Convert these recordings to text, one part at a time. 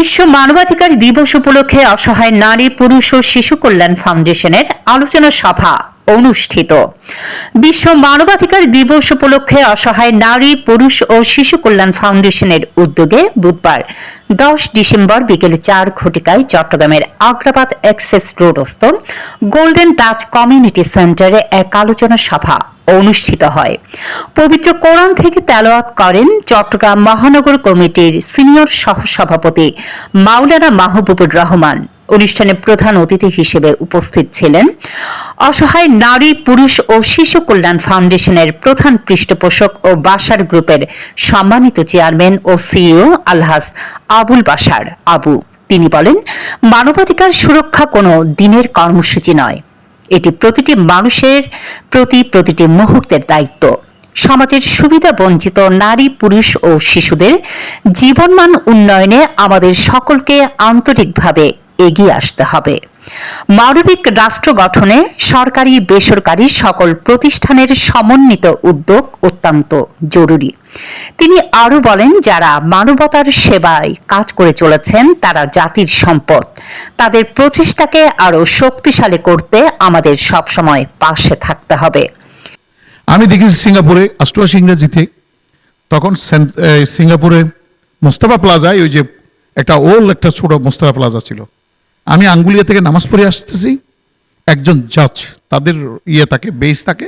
বিশ্ব মানবাধিকার দিবস উপলক্ষে অসহায় নারী পুরুষ ও শিশু কল্যাণ ফাউন্ডেশনের আলোচনা সভা। অনুষ্ঠিত। বিশ্ব মানবাধিকার দিবস উপলক্ষে অসহায় নারী, পুরুষ ও শিশু কল্যাণ ফাউন্ডেশনের উদ্যোগে বুধবার, দশ ডিসেম্বর বিকেল চার ঘটিকায় চট্টগ্রামের আগ্রাবাদ এক্সেস রোডস্থ গোল্ডেন টাচ কমিউনিটি সেন্টারে এক আলোচনা সভা অনুষ্ঠিত হয়। পবিত্র কোরআন থেকে তেলাওয়াত করেন চট্টগ্রাম মহানগর কমিটির সিনিয়র সহসভাপতি মাওলানা মাহবুবুর রহমান। অনুষ্ঠানে প্রধান অতিথি হিসেবে উপস্থিত ছিলেন অসহায় নারী, পুরুষ ও শিশু কল্যাণ ফাউন্ডেশনের প্রধান পৃষ্ঠপোষক ও বাসার গ্রুপের সম্মানিত চেয়ারম্যান ও সিইও আলহাস আবুল বাসার আবু, তিনি বলেন, মানবাধিকার সুরক্ষা কোনো দিনের কর্মসূচি নয়। এটি প্রতিটি মানুষের প্রতি প্রতিটি মুহূর্তের দায়িত্ব। সমাজের সুবিধা বঞ্চিত নারী, পুরুষ ও শিশুদের জীবনমান উন্নয়নে আমাদের সকলকে আন্তরিকভাবে এগিয়ে আসতে হবে। মানবিক রাষ্ট্র গঠনে সরকারি বেসরকারি সকল প্রতিষ্ঠানের সমন্বিত উদ্যোগ অত্যন্ত জরুরি। তিনি আরও বলেন, যারা মানবতার সেবায় কাজ করে চলেছেন, তারা জাতির সম্পদ। তাদের প্রচেষ্টাকে আরও শক্তিশালী করতে আমাদের সবসময় পাশে থাকতে হবে। আমি দেখেছি সিঙ্গাপুরে অষ্টআশি ইংরেজিতে। তখন সিঙ্গাপুরে মোস্তফা প্লাজায় ওই যে একটা ওল একটা ছোট মোস্তফা প্লাজা ছিল। আমি আঙ্গুলিয়া থেকে নামাজ পড়ে আসতেছি একজন জাজ তাদের ইয়ে থাকে বেস থাকে।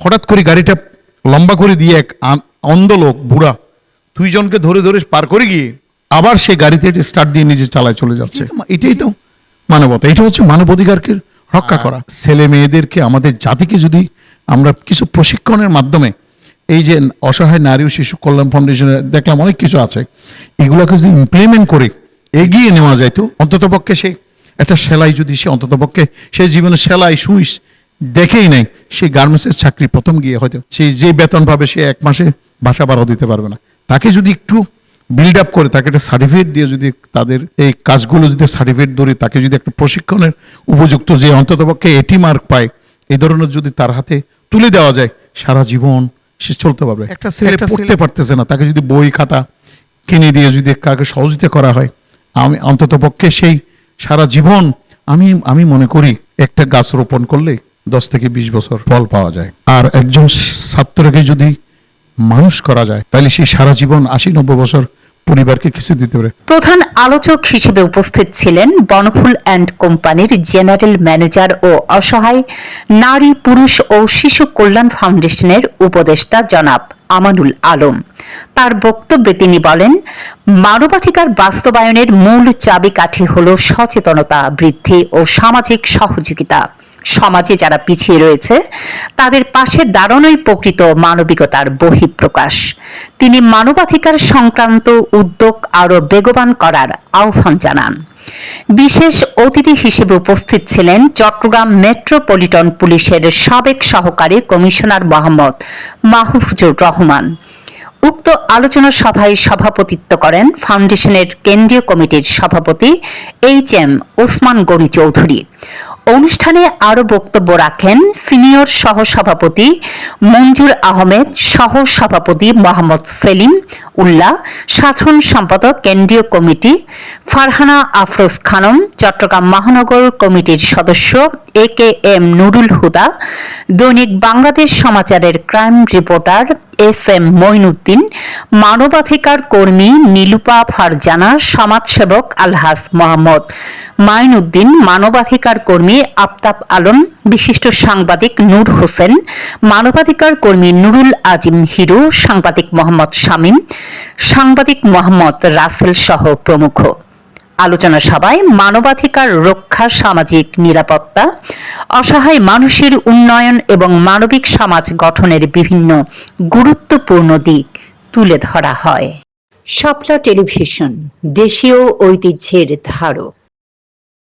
হঠাৎ করে গাড়িটা লম্বা করে দিয়ে এক অন্ধ লোক বুড়া দুইজনকে ধরে ধরে পার করে গিয়ে আবার সে গাড়িতে স্টার্ট দিয়ে নিজে চালায় চলে যাচ্ছে। এটাই তো মানবতা এটা হচ্ছে মানবাধিকারকে রক্ষা করা। ছেলে মেয়েদেরকে আমাদের জাতিকে যদি আমরা কিছু প্রশিক্ষণের মাধ্যমে এই যে অসহায় নারী ও শিশু কল্যাণ ফাউন্ডেশনে দেখলাম অনেক কিছু আছে এগুলোকে যদি ইমপ্লিমেন্ট করে এগিয়ে নেওয়া যায় তো অন্তত পক্ষে সে একটা সেলাই যদি সে অন্তত পক্ষে সে জীবনে সেলাই সুইস দেখেই নাই সে গার্মেন্টসের চাকরি প্রথম গিয়ে হয়তো সে যে বেতন পাবে সে এক মাসে বাসা ভাড়া দিতে পারবে না। তাকে যদি একটু বিল্ড আপ করে তাকে একটা সার্টিফিকেট দিয়ে যদি তাদের এই কাজগুলো যদি সার্টিফিকেট ধরে তাকে যদি একটা প্রশিক্ষণের উপযুক্ত যে অন্ততপক্ষে এটি মার্ক পায় এই ধরনের যদি তার হাতে তুলে দেওয়া যায় সারা জীবন সে চলতে পারবে। একটা ছেলে পড়তে পারতেছে না তাকে যদি বই খাতা কিনে দিয়ে যদি কাকে সহযোগিতা করা হয় আমি অন্তত পক্ষে সেই সারা জীবন আমি আমি মনে করি একটা গাছ রোপণ করলে দশ থেকে বিশ বছর ফল পাওয়া যায়। আর একজন ছাত্রকে যদি মানুষ করা যায় তাহলে সে সারা জীবন আশি নব্বই বছর পরিবারকে কিছু দিতে পারে। প্রধান আলোচক হিসেবে উপস্থিত ছিলেন বনফুল অ্যান্ড কোম্পানির জেনারেল ম্যানেজার ও অসহায় নারী পুরুষ ও শিশু কল্যাণ ফাউন্ডেশনের উপদেষ্টা জনাব আমানুল আলম। তার বক্তব্যে তিনি বলেন, মানবাধিকার বাস্তবায়নের মূল চাবিকাঠি হল সচেতনতা বৃদ্ধি ও সামাজিক সহযোগিতা। সমাজে যারা পিছিয়ে রয়েছে, তাদের পাশে দাঁড়ানোই প্রকৃত মানবিকতার বহিঃপ্রকাশ। তিনি মানবাধিকার সংক্রান্ত উদ্যোগ আরও বেগবান করার আহ্বান জানান। বিশেষ অতিথি হিসেবে উপস্থিত ছিলেন চট্টগ্রাম মেট্রোপলিটন পুলিশের সাবেক সহকারী কমিশনার মোহাম্মদ মাহফুজুর রহমান। উক্ত আলোচনা সভায় সভাপতিত্ব করেন ফাউন্ডেশনের কেন্দ্রীয় কমিটির সভাপতি এইচ এম ওসমান গনি চৌধুরী। অনুষ্ঠানে আরও বক্তব্য রাখেন সিনিয়র সহসভাপতি মঞ্জুর আহমেদ সহ সভাপতি মোহাম্মদ সেলিম উল্লাহ, সাধারণ সম্পাদক কেন্দ্রীয় কমিটি ফারহানা আফরোজ খানম, চট্টগ্রাম মহানগর কমিটির সদস্য A K M Nurul Huda, দৈনিক Bangladesh সমাচারের crime reporter S M Moinuddin মানবাধিকার কর্মী নীলুপা ফারজানা, সমাজসেবক আলহাস মোহাম্মদ। মাইনুদ্দিন, মানবাধিকার কর্মী আফতাব আলম, বিশিষ্ট সাংবাদিক নূর হোসেন, মানবাধিকার কর্মী নুরুল আজিম হিরু, সাংবাদিক মোহাম্মদ শামীম, সাংবাদিক মোহাম্মদ রাসেল সহ প্রমুখ। আলোচনা সভায় মানবাধিকার রক্ষা, সামাজিক নিরাপত্তা, অসহায় মানুষের উন্নয়ন এবং মানবিক সমাজ গঠনের বিভিন্ন গুরুত্বপূর্ণ দিক তুলে ধরা হয়। শাপলা টেলিভিশন, দেশীয় ঐতিহ্যের ধারক।